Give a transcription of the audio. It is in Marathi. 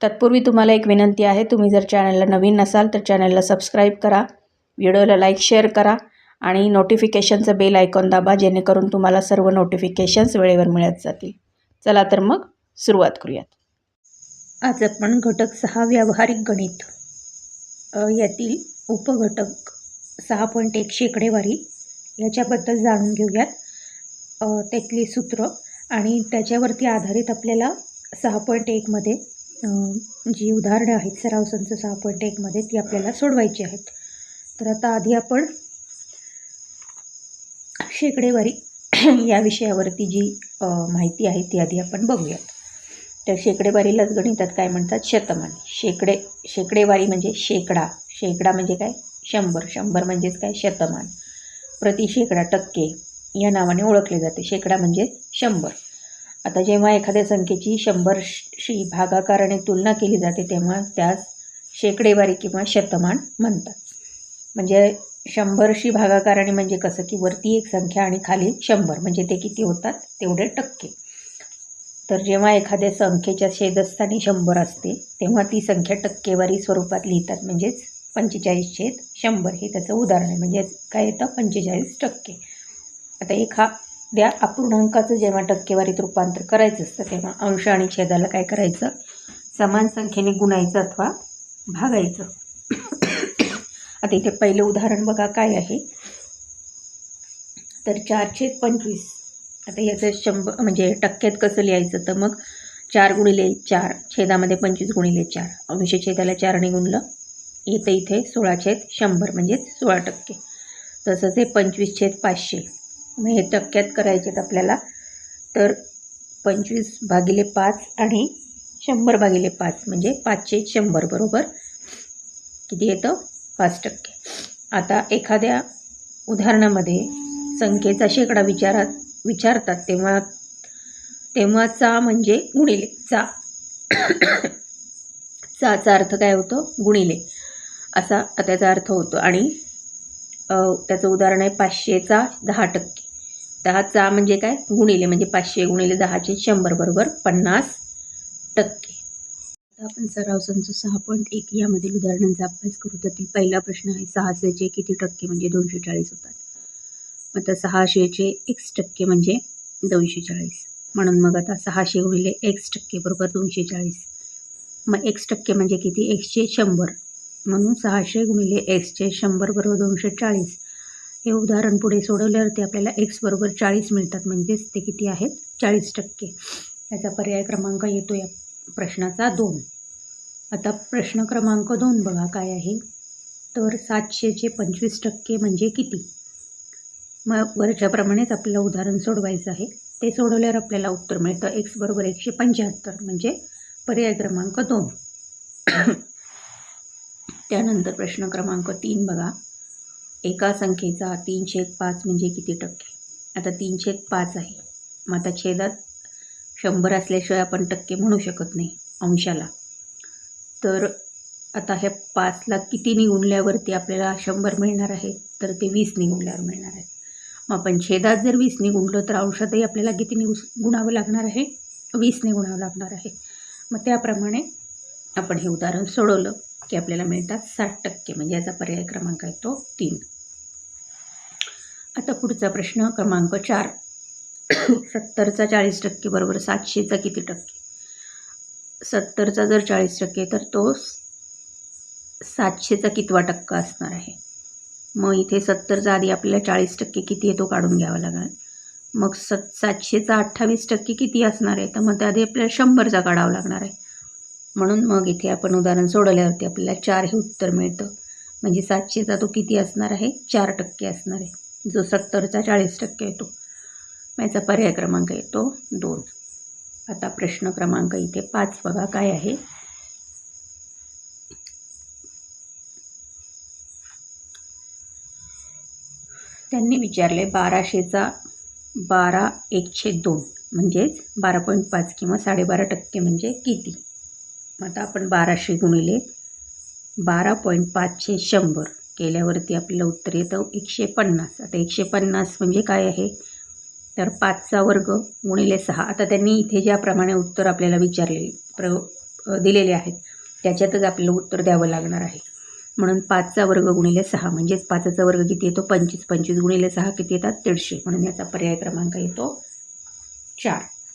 तत्पूर्वी तुम्हाला एक विनंती आहे तुम्ही जर चॅनलला नवीन नसाल तर चॅनलला सबस्क्राईब करा व्हिडिओला लाईक शेअर करा आणि नोटिफिकेशनचं बेल आयकॉन दाबा जेणेकरून तुम्हाला सर्व नोटिफिकेशन्स वेळेवर मिळत जातील. चला तर मग सुरुवात करूयात. आज आपण घटक सहा व्यावहारिक गणित. यातील उपघटक सहा पॉईंट एक शेकडेवारी याच्याबद्दल जाणून घेऊयात. त्यातली सूत्र आणि त्याच्यावरती आधारित आपल्याला सहा पॉईंट एकमध्ये जी उदाहरणं आहेत सराव संच सहा पॉईंट एकमध्ये ती आपल्याला सोडवायची आहेत. तर आता आधी आपण शेकडेवारी या विषयावरती जी माहिती आहे ती आधी आपण बघूयात. तर शेकडेवारीलाच गणितात काय म्हणतात? शतमान. शेकडे शेकडेवारी म्हणजे शेकडा. शेकडा म्हणजे काय? शंभर. शंभर म्हणजेच काय? शतमान. प्रति शेकडा टक्के या नावाने ओळखले जाते. शेकडा म्हणजे शंभर. आता जेव्हा एखाद्या संख्येची शंभरशी भागाकाराने तुलना केली जाते तेव्हा त्यास शेकडेवारी किंवा शतमान म्हणतात. म्हणजे शंभरशी भागाकाराने म्हणजे कसं? की वरती एक संख्या आणि खाली शंभर. म्हणजे ते किती होतात? तेवढे टक्के. तर जेव्हा एखाद्या संख्येच्या छेदस्थानी शंभर असते तेव्हा ती संख्या टक्केवारी स्वरूपात लिहितात. म्हणजेच पंचेचाळीस छेद शंभर. हे त्याचं उदाहरण आहे. म्हणजे काय येतं? पंचेचाळीस टक्के. आता एक हा त्या अपूर्णांकाचं जेव्हा टक्केवारीत रूपांतर करायचं असतं तेव्हा अंश आणि छेदाला काय करायचं? समान संख्येने गुणायचं अथवा भागायचं. आता इथे पहिलं उदाहरण बघा काय आहे. तर चार छेद पंचवीस. आता याचं शंभर म्हणजे टक्क्यात कसं लिहायचं? तर मग चार गुणिले चार छेदामध्ये पंचवीस गुणिले चार. अंश छेदाला चारने गुणलं. येतं इथे सोळा छेद शंभर म्हणजेच सोळा टक्के. तसंच हे पंचवीस छेद पाचशे. मग हे टक्क्यात करायचे आहेत आपल्याला. तर पंचवीस भागिले पाच आणि शंभर भागिले पाच म्हणजे पाचशे शंभर बरोबर? किती येतं? पाच टक्के. आता एखाद्या उदाहरणामध्ये संख्येचा शेकडा विचारात विचारतात तेव्हा तेव्हाचा म्हणजे गुणिले. चा. चाचा अर्थ काय होतो? गुणिले. असा त्याचा अर्थ होतो. आणि त्याचं उदाहरण आहे पाचशेचा दहा टक्के. दहाचा म्हणजे काय? गुणिले म्हणजे पाचशे गुणिले दहाचे शंभर बरोबर पन्नास टक्के. आता आपण सराव संच सहा पॉईंट एक यामधील उदाहरणांचा अभ्यास करू. त्यातील पहिला प्रश्न आहे सहाशेचे किती टक्के म्हणजे दोनशे चाळीस होतात? मग आता सहाशेचे एक्स टक्के म्हणजे दोनशे चाळीस. म्हणून मग आता सहाशे गुणिले एक्स टक्के बरोबर दोनशे चाळीस. मग एक्स टक्के म्हणजे किती? एक्सचे शंभर. म्हणून सहाशे गुणिले एक्सचे शंभर बरोबर दोनशे चाळीस. हे उदाहरण पुढे सोडवल्यावरती आपल्याला एक्स बरोबर चाळीस मिळतात. म्हणजेच ते किती आहेत? चाळीस टक्के. याचा पर्याय क्रमांक येतो या प्रश्नाचा दोन. आता प्रश्न क्रमांक दोन बघा काय आहे. तर सातशेचे पंचवीस टक्के म्हणजे किती? मग वरच्याप्रमाणेच आपल्याला उदाहरण सोडवायचं आहे. ते सोडवल्यावर आपल्याला उत्तर मिळतं. एक्स बरोबर एकशे पंच्याहत्तर म्हणजे पर्याय क्रमांक दोन. त्यानंतर प्रश्न क्रमांक तीन बघा. एका संख्येचा तीन छेद पाच म्हणजे किती टक्के? आता तीन छेद पाच आहे. मग आता छेदात शंभर असल्याशिवाय आपण टक्के म्हणू शकत नाही अंशाला. तर आता ह्या पाचला किती गुणल्यावरती आपल्याला शंभर मिळणार आहे तर ते वीस निगुणल्यावर मिळणार आहे. मग आपण छेदात जर वीस गुणलं तर अंशातही आपल्याला किती गुस गुणावं लागणार आहे? वीस निगुणावं लागणार आहे. मग त्याप्रमाणे आपण हे उदाहरण सोडवलं. की आपल्याला मिळतात साठ टक्के. म्हणजे याचा पर्याय क्रमांक आहे तो तीन. आता पुढचा प्रश्न क्रमांक चार. सत्तरचा चाळीस टक्के बरोबर सातशेचा किती टक्के? सत्तरचा जर चाळीस टक्के तर तो सातशेचा कितवा टक्का असणार आहे. मग इथे सत्तरचा आधी आपल्याला चाळीस टक्के किती आहे तो काढून घ्यावा लागणार. मग सत सातशेचा अठ्ठावीस टक्के किती असणार आहे? तर मग त्याआधी आपल्याला शंभरचा काढावा लागणार आहे. म्हणून मग इथे आपण उदाहरण सोडवल्यावरती आपल्याला चार हे उत्तर मिळतं. म्हणजे सातशेचा तो किती असणार आहे? चार टक्के असणार आहे. जो सत्तरचा चाळीस टक्के येतो. याचा पर्याय क्रमांक येतो दोन. आता प्रश्न क्रमांक इथे पाच बघा काय आहे. त्यांनी विचारले बाराशेचा बारा एकशे दोन म्हणजेच बारा पॉईंट पाच किंवा साडेबारा टक्के म्हणजे किती? आता आपण बाराशे गुणिले बारा पॉईंट पाचशे शंभर केल्यावरती आपल्याला उत्तर येतं एकशे पन्नास. आता एकशे पन्नास म्हणजे काय आहे? तर पाचचा वर्ग गुणिले सहा. आता त्यांनी इथे ज्याप्रमाणे उत्तर आपल्याला विचारले प्र दिलेले आहेत त्याच्यातच आपल्याला उत्तर द्यावं लागणार आहे. म्हणून पाचचा वर्ग गुणिले सहा. म्हणजेच पाचचा वर्ग किती येतो? पंचवीस. पंचवीस गुणिले सहा किती येतात? दीडशे. म्हणून याचा पर्याय क्रमांक येतो चार.